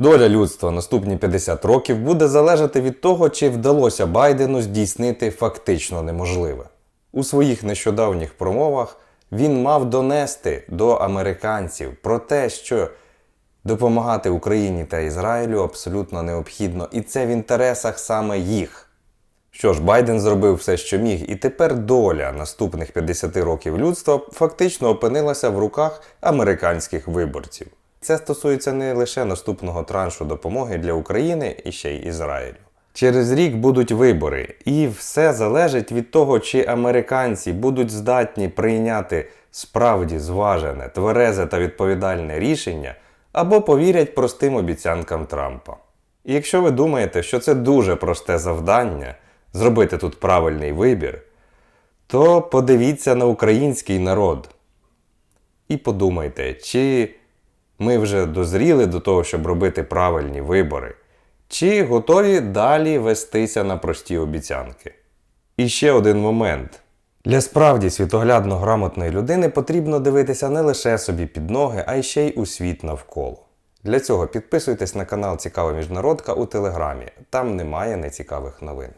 Доля людства наступні 50 років буде залежати від того, чи вдалося Байдену здійснити фактично неможливе. У своїх нещодавніх промовах він мав донести до американців про те, що допомагати Україні та Ізраїлю абсолютно необхідно, і це в інтересах саме їх. Що ж, Байден зробив все, що міг, і тепер доля наступних 50 років людства фактично опинилася в руках американських виборців. Це стосується не лише наступного траншу допомоги для України і ще й Ізраїлю. Через рік будуть вибори, і все залежить від того, чи американці будуть здатні прийняти справді зважене, тверезе та відповідальне рішення, або повірять простим обіцянкам Трампа. І якщо ви думаєте, що це дуже просте завдання зробити тут правильний вибір, то подивіться на український народ і подумайте, чи ми вже дозріли до того, щоб робити правильні вибори, чи готові далі вестися на прості обіцянки. І ще один момент. Для справді світоглядно грамотної людини потрібно дивитися не лише собі під ноги, а й ще й у світ навколо. Для цього підписуйтесь на канал Цікава Міжнародка у Телеграмі. Там немає нецікавих новин.